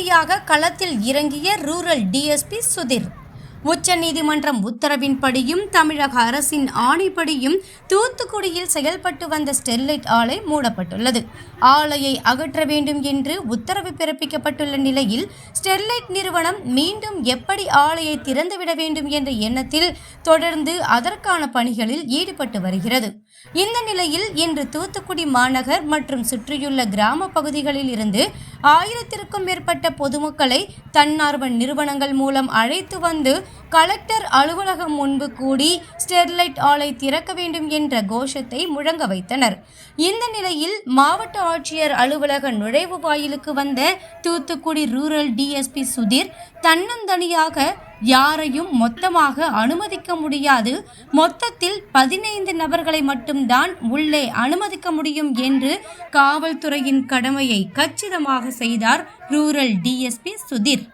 உடனடியாக களத்தில் இறங்கிய ரூரல் டிஎஸ்பி சுதிர். உச்சநீதிமன்றம் உத்தரவின்படியும் தமிழக அரசின் ஆணைப்படியும் தூத்துக்குடியில் செயல்பட்டு வந்த ஸ்டெர்லைட் ஆலை மூடப்பட்டுள்ளது. ஆலையை அகற்ற வேண்டும் என்று உத்தரவு பிறப்பிக்கப்பட்டுள்ள நிலையில் ஸ்டெர்லைட் நிறுவனம் மீண்டும் எப்படி ஆலையை திறந்துவிட வேண்டும் என்ற எண்ணத்தில் தொடர்ந்து அதற்கான பணிகளில் ஈடுபட்டு வருகிறது. இந்த நிலையில் இன்று தூத்துக்குடி மாநகர் மற்றும் சுற்றியுள்ள கிராம பகுதிகளில் இருந்து ஆயிரத்திற்கும் மேற்பட்ட பொதுமக்களை தன்னார்வ நிறுவனங்கள் மூலம் அழைத்து வந்து கலெக்டர் அலுவலகம் முன்பு கூடி ஸ்டெர்லைட் ஆலை திறக்க வேண்டும் என்ற கோஷத்தை முழங்க வைத்தனர். இந்த நிலையில் மாவட்ட ஆட்சியர் அலுவலக நுழைவு வாயிலுக்கு வந்த தூத்துக்குடி ரூரல் டிஎஸ்பி சுதீர் தன்னந்தனியாக யாரையும் மொத்தமாக அனுமதிக்க முடியாது. மொத்தத்தில் பதினைந்து நபர்களை மட்டும்தான் உள்ளே அனுமதிக்க முடியும் என்று காவல்துறையின் கடமையை கச்சிதமாக செய்தார் ரூரல் டிஎஸ்பி சுதீர்.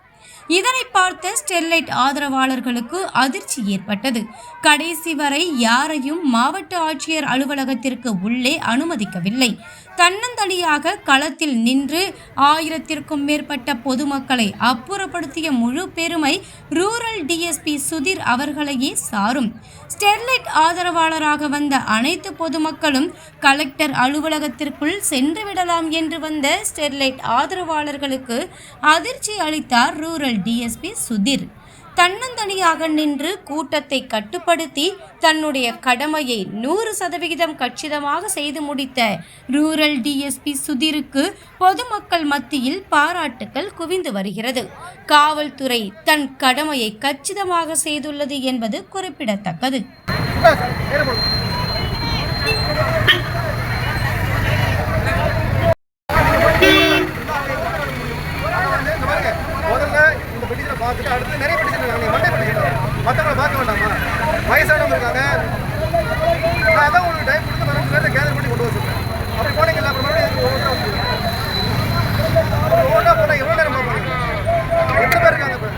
இதனை பார்த்த ஸ்டெர்லைட் ஆதரவாளர்களுக்கு அதிர்ச்சி ஏற்பட்டது. கடைசி வரை யாரையும் மாவட்ட ஆட்சியர் அலுவலகத்திற்கு உள்ளே அனுமதிக்கவில்லை. தன்னந்தனியாக களத்தில் நின்று ஆயிரத்திற்கும் மேற்பட்ட பொதுமக்களை அப்புறப்படுத்திய முழு பெருமை ரூரல் டிஎஸ்பி சுதிர் அவர்களையே சாரும். ஸ்டெர்லைட் ஆதரவாளராக வந்த அனைத்து பொதுமக்களும் கலெக்டர் அலுவலகத்திற்குள் சென்றுவிடலாம் என்று வந்த ஸ்டெர்லைட் ஆதரவாளர்களுக்கு அதிர்ச்சி அளித்தார் ரூரல் டிஎஸ்பி சுதிர். தன்னந்தனியாக நின்று கூட்டத்தை கட்டுப்படுத்தி தன்னுடைய கடமையை நூறு சதவிகிதம் கச்சிதமாக செய்து முடித்த ரூரல் டிஎஸ்பி சுதிருக்கு பொதுமக்கள் மத்தியில் பாராட்டுக்கள் குவிந்து வருகிறது. காவல்துறை தன் கடமையை கச்சிதமாக செய்துள்ளது என்பது குறிப்பிடத்தக்கது வந்து இந்த பாருங்க முதல்ல இந்த பெட்டிஷனை பார்த்துட்டு அடுத்து நிறைய பெட்டிஷன் இருக்காங்க. மண்டே பெட்டிஷன் மற்றவங்களை பார்க்க வேண்டாமா? வயசானவங்க இருக்காங்க. நான் அதான் உங்களுக்கு டைம் கொடுத்து வர பேர்த்தை கேதர் பண்ணி கொண்டு வர அப்படி போனீங்கல்ல அப்புறம் மறுபடியும் எதுக்கு ஒவ்வொன்றா வந்து ஒவ்வொன்றா போனால் எவ்வளோ நேரம் பார்ப்பாங்க? எத்தனை பேர் இருக்காங்க இப்போ.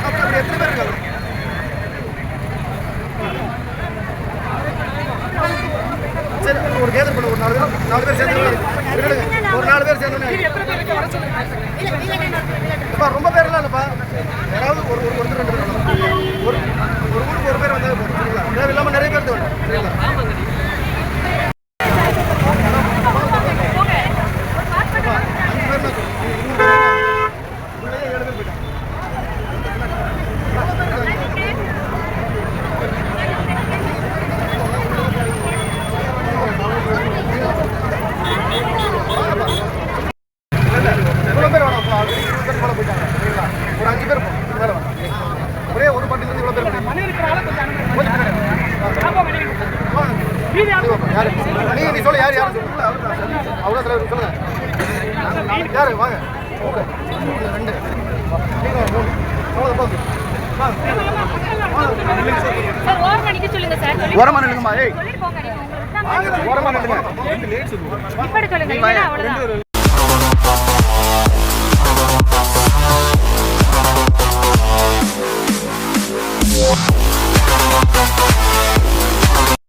அப்படி எத்தனை பேர் இருக்காங்க? சரி ஒரு கேதர் பண்ண. ஒரு நாலு பேர் நாலு பேர் சேர்ந்து ஒரு நாலு பேர் சேர்ந்து ரொம்ப பேர்லாம் இல்லைப்பா யாராவது ஒரு ஒரு ஒருத்தர் ரெண்டு பேர் வரலாம். ஒரு ஒரு ஊருக்கு ஒரு பேர் வந்தால் போதும் சரிங்களா தேவையில்லாமல் நிறைய பேர் தேவை சரிங்களா அப்பா, அஞ்சு பேர் நான் சொல்றேன். மூணு பேர் இருக்காங்க. உள்ளேயே ஏழு பேர் போயிட்டாங்க இவ்வளோ பேர் வேணாம் அப்போ ஆல்ரெடி இருபது பேர் போல போயிட்டாங்க சரிங்களா ஒரு அஞ்சு பேர் போகும் இதுக்கு மேலே வேணாம் ஒரே ஒரு பட்டிலேருந்து இவ்வளோ பேர் போயிட்டாங்க. கொஞ்சம் பின்னாடி வாங்க. வாங்க. யாரு நீங்க நீ சொல்ல யார் யார்? சொல்லுங்க அவ்வளோ தலைவர் யாரு? வாங்க. ரெண்டு. மூணு. மூணு போகுது ஓரமா நில்லுங்கம்மா. ஏய். ஓரமா நில்லுங்க.